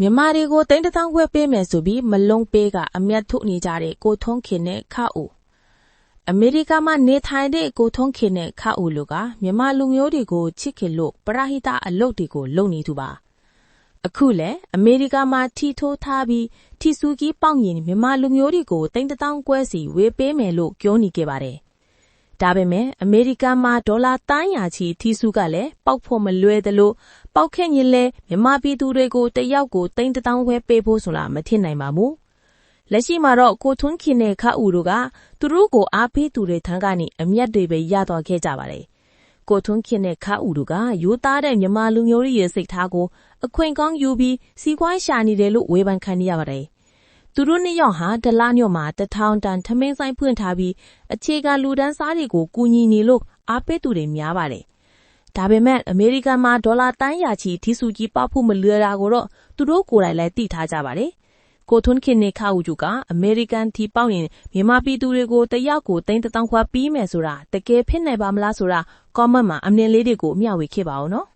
မြန်မာတွေကိုတိန်းတထောင်ခွဲပေးမယ်ဆိုပြီးမလုံးပေးကအမျက်ထုတ်နေကြတဲ့ကိုထုံးခင်နဲ့ခအူအမေရိကန်မှာနေထိုင်တဲ့ကိုထုံးခင်နဲ့ခအူလူကမြန်မာလူမျိုးတွေကိုချစ်ခင်လို့ပရဟိတအလုပ်တွေကိုလုပ်နေသူပါအခုလဲအမေရိကန်မှာထီထိုးထားပြီးထီဆူကြီးပေါက်ရင်မြန်မာလူမျိုးတွေကိုတိန်းတထောင်ခွဲစီဝေပေးမယ်လို့ပြောနေခဲ့ပါတယ် ဒါပေမဲ့အမေရိကန်မှာဒေါ်လာတန်းရာချီထီစုကလည်းပေါက်ဖို့မလွယ်သလိုပေါက်ခဲ့ရင်လည်းမြန်မာပြည်သူတွေကိုတယောက်ကိုတိန်းတထောင်ခွဲပေးဖို့ဆိုတာမဖြစ်နိုင်ပါဘူး။လက်ရှိမှာတော့ကိုထွန်းခင်နဲ့ခအူတို့ကသူတို့ကိုအားပေးသူတွေထံကနေအမျက်တွေပဲရသွားခဲ့ကြပါတယ်။ကိုထွန်းခင်နဲ့ခအူတို့ကရိုးသားတဲ့မြန်မာလူမျိုးရဲ့စိတ်ထားကိုအခွင့်ကောင်းယူပြီးစီးပွားရှာနေတယ်လို့ဝေဖန်ခံနေရပါတယ်။ သူတို့နှစ်ယောက်ဟာဒလညော့မှာတထောင်တန်ထမင်းဆိုင်ဖွင့်ထားပြီးအခြေခံလူဒန်းစားတွေကိုကူညီနေလို့အားပေးသူတွေများပါတယ်။ဒါပေမဲ့အမေရိကန်မှာဒေါ်လာတန်းရာချီထီစုကြီးပေါက်ဖို့မလွယ်တာကိုတော့သူတို့ကိုယ်တိုင်လည်းသိထားကြပါတယ်။ကိုထွန်းခင်နေခါဦးကျူကအမေရိကန်ထီပေါက်ရင်မြန်မာပြည်သူတွေကိုတယောက်ကိုသိန်းတစ်သောင်းခွာပြီးမယ်ဆိုတာတကယ်ဖြစ်နိုင်ပါမလားဆိုတာ comment မှာအမြင်လေးတွေကိုမျှဝေခဲ့ပါဦးနော်။